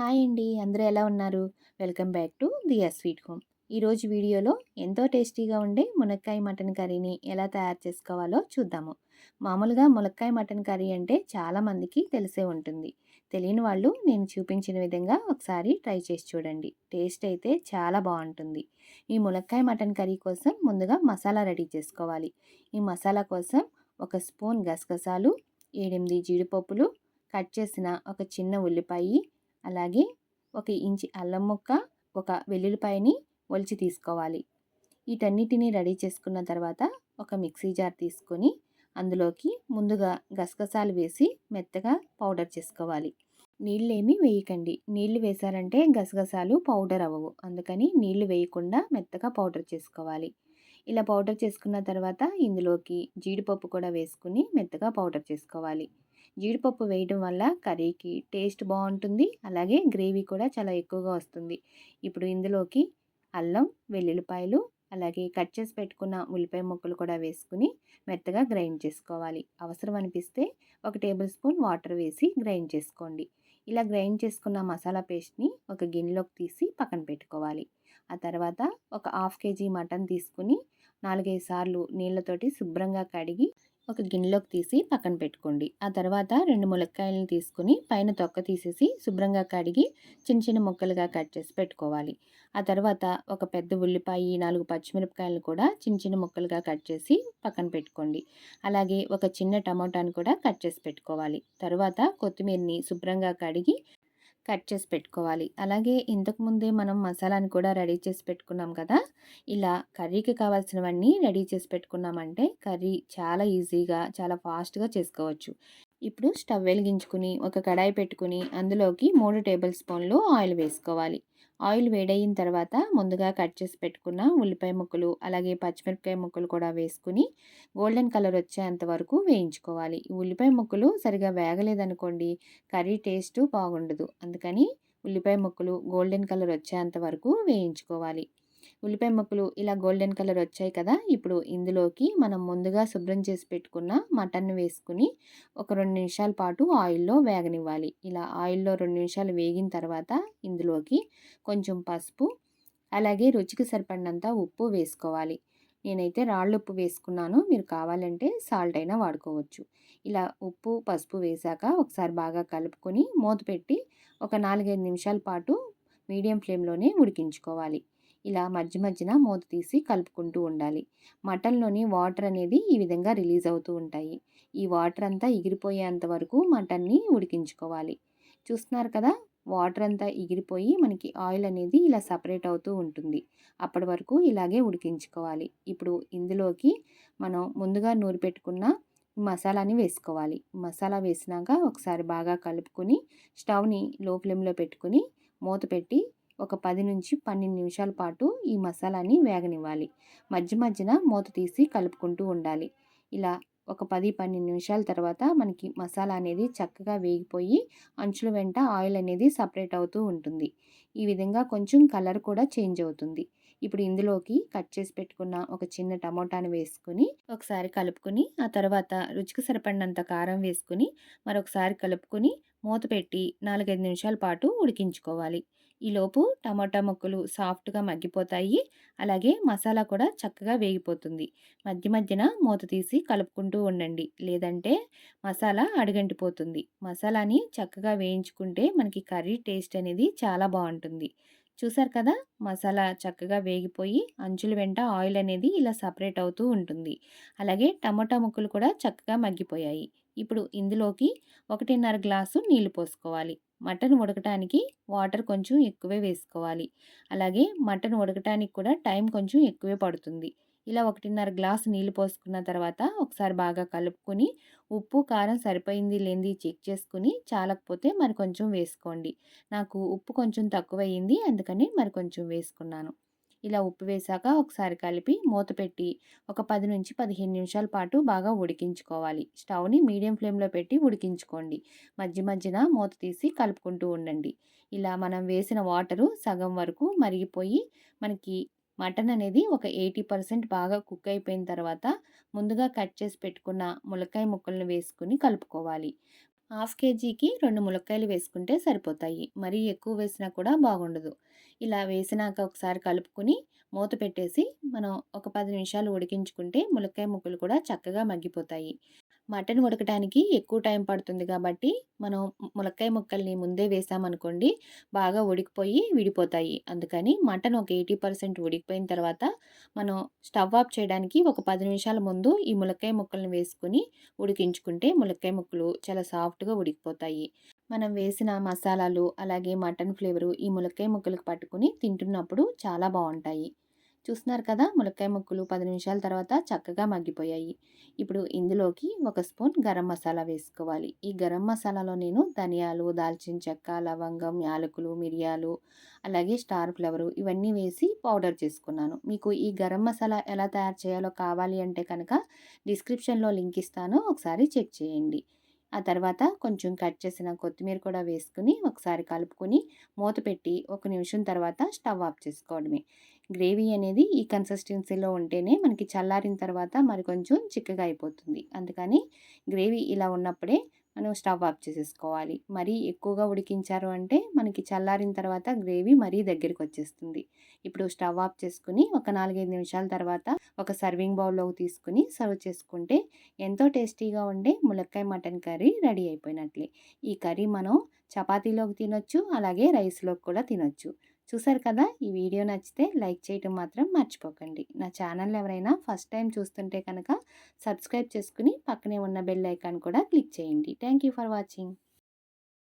Hi అండి. అందరూ ఎలా ఉన్నారు? Welcome back to Diya sweet home. ఈరోజు వీడియోలో ఎంతో టేస్టీగా ఉండే మునక్కాయ మటన్ కర్రీని ఎలా తయారు చేసుకోవాలో చూద్దాము. మామూలుగా మునక్కాయ మటన్ కర్రీ అంటే చాలామందికి తెలిసే ఉంటుంది. తెలియని వాళ్ళు నేను చూపించిన విధంగా ఒకసారి ట్రై చేసి చూడండి. టేస్ట్ అయితే చాలా బాగుంటుంది. ఈ మునక్కాయ మటన్ కర్రీ కోసం ముందుగా మసాలా రెడీ చేసుకోవాలి. ఈ మసాలా కోసం ఒక స్పూన్ గసగసాలు ఏడెనిమిది జీడిపప్పులు కట్ చేసిన ఒక చిన్న ఉల్లిపాయ అలాగే ఒక ఇంచి అల్లం ముక్క ఒక వెల్లుల్లిపాయని ఒలిచి తీసుకోవాలి. వీటన్నిటిని రెడీ చేసుకున్న తర్వాత ఒక మిక్సీ జార్ తీసుకొని అందులోకి ముందుగా గసగసాలు వేసి మెత్తగా పౌడర్ చేసుకోవాలి. నీళ్ళు వేయకండి. నీళ్ళు వేశారంటే గసగసాలు పౌడర్ అవ్వవు. అందుకని నీళ్ళు వేయకుండా మెత్తగా పౌడర్ చేసుకోవాలి. ఇలా పౌడర్ చేసుకున్న తర్వాత ఇందులోకి జీడిపప్పు కూడా వేసుకుని మెత్తగా పౌడర్ చేసుకోవాలి. జీడిపప్పు వేయడం వల్ల కర్రీకి టేస్ట్ బాగుంటుంది. అలాగే గ్రేవీ కూడా చాలా ఎక్కువగా వస్తుంది. ఇప్పుడు ఇందులోకి అల్లం వెల్లుల్లిపాయలు అలాగే కట్ చేసి పెట్టుకున్న ఉల్లిపాయ ముక్కలు కూడా వేసుకుని మెత్తగా గ్రైండ్ చేసుకోవాలి. అవసరం అనిపిస్తే ఒక టేబుల్ స్పూన్ వాటర్ వేసి గ్రైండ్ చేసుకోండి. ఇలా గ్రైండ్ చేసుకున్న మసాలా పేస్ట్ని ఒక గిన్నెలోకి తీసి పక్కన పెట్టుకోవాలి. ఆ తర్వాత ఒక హాఫ్ కేజీ మటన్ తీసుకుని నాలుగైదు సార్లు నీళ్ళతోటి శుభ్రంగా కడిగి ఒక గిన్నెలోకి తీసి పక్కన పెట్టుకోండి. ఆ తర్వాత రెండు ములక్కాయలను తీసుకుని పైన తొక్క తీసేసి శుభ్రంగా కడిగి చిన్న చిన్న ముక్కలుగా కట్ చేసి పెట్టుకోవాలి. ఆ తర్వాత ఒక పెద్ద ఉల్లిపాయ నాలుగు పచ్చిమిరపకాయలు కూడా చిన్న చిన్న ముక్కలుగా కట్ చేసి పక్కన పెట్టుకోండి. అలాగే ఒక చిన్న టమాటాను కూడా కట్ చేసి పెట్టుకోవాలి. తర్వాత కొత్తిమీరని శుభ్రంగా కడిగి కట్ చేసి పెట్టుకోవాలి. అలాగే ఇంతకుముందే మనం మసాలాని కూడా రెడీ చేసి పెట్టుకున్నాం కదా ఇలా కర్రీకి కావాల్సినవన్నీ రెడీ చేసి పెట్టుకున్నామంటే కర్రీ చాలా ఈజీగా చాలా ఫాస్ట్గా చేసుకోవచ్చు. ఇప్పుడు స్టవ్ వెలిగించుకుని ఒక కడాయి పెట్టుకుని అందులోకి మూడు టేబుల్ స్పూన్లు ఆయిల్ వేసుకోవాలి. ఆయిల్ వేడయిన తర్వాత ముందుగా కట్ చేసి పెట్టుకున్న ఉల్లిపాయ ముక్కలు అలాగే పచ్చిమిరపకాయ ముక్కలు కూడా వేసుకుని గోల్డెన్ కలర్ వచ్చేంత వరకు వేయించుకోవాలి. ఉల్లిపాయ ముక్కలు సరిగా వేగలేదనుకోండి కర్రీ టేస్ట్ బాగుండదు. అందుకని ఉల్లిపాయ ముక్కలు గోల్డెన్ కలర్ వచ్చేంత వరకు వేయించుకోవాలి. ఉల్లిపాయ ముక్కలు ఇలా గోల్డెన్ కలర్ వచ్చాయి కదా! ఇప్పుడు ఇందులోకి మనం ముందుగా శుభ్రం చేసి పెట్టుకున్న మటన్ వేసుకుని ఒక రెండు నిమిషాల పాటు ఆయిల్లో వేగనివ్వాలి. ఇలా ఆయిల్లో రెండు నిమిషాలు వేగిన తర్వాత ఇందులోకి కొంచెం పసుపు అలాగే రుచికి సరిపడినంత ఉప్పు వేసుకోవాలి. నేనైతే రాళ్ళు ఉప్పు వేసుకున్నాను. మీరు కావాలంటే సాల్ట్ అయినా వాడుకోవచ్చు. ఇలా ఉప్పు పసుపు వేశాక ఒకసారి బాగా కలుపుకొని మూత పెట్టి ఒక నాలుగైదు నిమిషాల పాటు మీడియం ఫ్లేమ్లోనే ఉడికించుకోవాలి. ఇలా మధ్య మధ్యన మూత తీసి కలుపుకుంటూ ఉండాలి. మటన్లోని వాటర్ అనేది ఈ విధంగా రిలీజ్ అవుతూ ఉంటాయి. ఈ వాటర్ అంతా ఎగిరిపోయేంత వరకు మటన్ని ఉడికించుకోవాలి. చూస్తున్నారు కదా వాటర్ అంతా ఎగిరిపోయి మనకి ఆయిల్ అనేది ఇలా సపరేట్ అవుతూ ఉంటుంది. అప్పటి వరకు ఇలాగే ఉడికించుకోవాలి. ఇప్పుడు ఇందులోకి మనం ముందుగా నూరి పెట్టుకున్న మసాలాని వేసుకోవాలి. మసాలా వేసినాక ఒకసారి బాగా కలుపుకొని స్టవ్ని లో ఫ్లేమ్లో పెట్టుకుని మూత పెట్టి ఒక పది నుంచి పన్నెండు నిమిషాల పాటు ఈ మసాలాని వేగనివ్వాలి. మధ్య మధ్యన మూత తీసి కలుపుకుంటూ ఉండాలి. ఇలా ఒక పది పన్నెండు నిమిషాల తర్వాత మనకి మసాలా అనేది చక్కగా వేగిపోయి అంచుల వెంట ఆయిల్ అనేది సపరేట్ అవుతూ ఉంటుంది. ఈ విధంగా కొంచెం కలర్ కూడా చేంజ్ అవుతుంది. ఇప్పుడు ఇందులోకి కట్ చేసి పెట్టుకున్న ఒక చిన్న టమోటాను వేసుకుని ఒకసారి కలుపుకొని ఆ తర్వాత రుచికి సరిపడినంత కారం వేసుకుని మరొకసారి కలుపుకొని మూత పెట్టి నాలుగైదు నిమిషాల పాటు ఉడికించుకోవాలి. ఈలోపు టమాటా ముక్కలు సాఫ్ట్గా మగ్గిపోతాయి. అలాగే మసాలా కూడా చక్కగా వేగిపోతుంది. మధ్య మధ్యన మూత తీసి కలుపుకుంటూ ఉండండి. లేదంటే మసాలా అడుగంటిపోతుంది. మసాలాని చక్కగా వేయించుకుంటే మనకి కర్రీ టేస్ట్ అనేది చాలా బాగుంటుంది. చూసారు కదా! మసాలా చక్కగా వేగిపోయి అంచుల వెంట ఆయిల్ అనేది ఇలా సపరేట్ అవుతూ ఉంటుంది. అలాగే టమాటా ముక్కలు కూడా చక్కగా మగ్గిపోయాయి. ఇప్పుడు ఇందులోకి ఒకటిన్నర గ్లాసు నీళ్ళు పోసుకోవాలి. మటన్ ఉడకటానికి వాటర్ కొంచెం ఎక్కువే వేసుకోవాలి. అలాగే మటన్ ఉడకటానికి కూడా టైం కొంచెం ఎక్కువే పడుతుంది. ఇలా ఒకటిన్నర గ్లాసు నీళ్ళు పోసుకున్న తర్వాత ఒకసారి బాగా కలుపుకొని ఉప్పు కారం సరిపోయింది లేనిది చెక్ చేసుకుని చాలకపోతే మరి కొంచెం వేసుకోండి. నాకు ఉప్పు కొంచెం తక్కువయ్యింది అందుకని మరి కొంచెం వేసుకున్నాను. ఇలా ఉప్పు వేశాక ఒకసారి కలిపి మూత పెట్టి ఒక పది నుంచి పదిహేను నిమిషాల పాటు బాగా ఉడికించుకోవాలి. స్టవ్ని మీడియం ఫ్లేమ్లో పెట్టి ఉడికించుకోండి. మధ్య మధ్యన మూత తీసి కలుపుకుంటూ ఉండండి. ఇలా మనం వేసిన వాటరు సగం వరకు మరిగిపోయి మనకి మటన్ అనేది ఒక ఎయిటీ పర్సెంట్ బాగా కుక్ అయిపోయిన తర్వాత ముందుగా కట్ చేసి పెట్టుకున్న ములక్కాయ ముక్కలను వేసుకుని కలుపుకోవాలి. హాఫ్ కేజీకి రెండు ములక్కాయలు వేసుకుంటే సరిపోతాయి. మరీ ఎక్కువ వేసినా కూడా బాగుండదు. ఇలా వేసినాక ఒకసారి కలుపుకొని మూత పెట్టేసి మనం ఒక పది నిమిషాలు ఉడికించుకుంటే ములక్కాయ ముక్కలు కూడా చక్కగా మగ్గిపోతాయి. మటన్ ఉడకటానికి ఎక్కువ టైం పడుతుంది కాబట్టి మనం ములక్కాయ ముక్కల్ని ముందే వేసామనుకోండి బాగా ఉడికిపోయి విడిపోతాయి. అందుకని మటన్ ఒక ఎయిటీ పర్సెంట్ ఉడికిపోయిన తర్వాత మనం స్టవ్ ఆఫ్ చేయడానికి ఒక పది నిమిషాల ముందు ఈ ములక్కాయ ముక్కల్ని వేసుకుని ఉడికించుకుంటే ములక్కాయ ముక్కలు చాలా సాఫ్ట్గా ఉడికిపోతాయి. మనం వేసిన మసాలాలు అలాగే మటన్ ఫ్లేవరు ఈ ములక్కాయ ముక్కలకు పట్టుకుని తింటున్నప్పుడు చాలా బాగుంటాయి. చూస్తున్నారు కదా! ములక్కాయ ముక్కలు పది నిమిషాల తర్వాత చక్కగా మగ్గిపోయాయి. ఇప్పుడు ఇందులోకి ఒక స్పూన్ గరం మసాలా వేసుకోవాలి. ఈ గరం మసాలాలో నేను ధనియాలు దాల్చిన చెక్క లవంగం యాలకులు మిరియాలు అలాగే స్టార్ ఫ్లవరు ఇవన్నీ వేసి పౌడర్ చేసుకున్నాను. మీకు ఈ గరం మసాలా ఎలా తయారు చేయాలో కావాలి అంటే కనుక డిస్క్రిప్షన్లో లింక్ ఇస్తాను. ఒకసారి చెక్ చేయండి. ఆ తర్వాత కొంచెం కట్ చేసిన కొత్తిమీర కూడా వేసుకుని ఒకసారి కలుపుకొని మూత పెట్టి ఒక నిమిషం తర్వాత స్టవ్ ఆఫ్ చేసుకోవడమే. గ్రేవీ అనేది ఈ కన్సిస్టెన్సీలో ఉంటేనే మనకి చల్లారిన తర్వాత మరి కొంచెం చిక్కగా అయిపోతుంది. అందుకని గ్రేవీ ఇలా ఉన్నప్పుడే మనం స్టవ్ ఆఫ్ చేసేసుకోవాలి. మరీ ఎక్కువగా ఉడికించారు అంటే మనకి చల్లారిన తర్వాత గ్రేవీ మరీ దగ్గరికి వచ్చేస్తుంది ఇప్పుడు స్టవ్ ఆఫ్ చేసుకుని ఒక నాలుగైదు నిమిషాల తర్వాత ఒక సర్వింగ్ బౌల్లోకి తీసుకుని సర్వ్ చేసుకుంటే ఎంతో టేస్టీగా ఉండే ములక్కాయ మటన్ కర్రీ రెడీ అయిపోయినట్లే. ఈ కర్రీ మనం చపాతీలోకి తినొచ్చు అలాగే రైస్లోకి కూడా తినొచ్చు. చూసారు కదా ఈ వీడియో నచ్చితే లైక్ చేయటం మాత్రం మర్చిపోకండి. నా ఛానల్ ఎవరైనా ఫస్ట్ టైం చూస్తుంటే కనుక సబ్స్క్రైబ్ చేసుకుని పక్కనే ఉన్న బెల్ ఐకాన్ కూడా క్లిక్ చేయండి. Thank you for watching.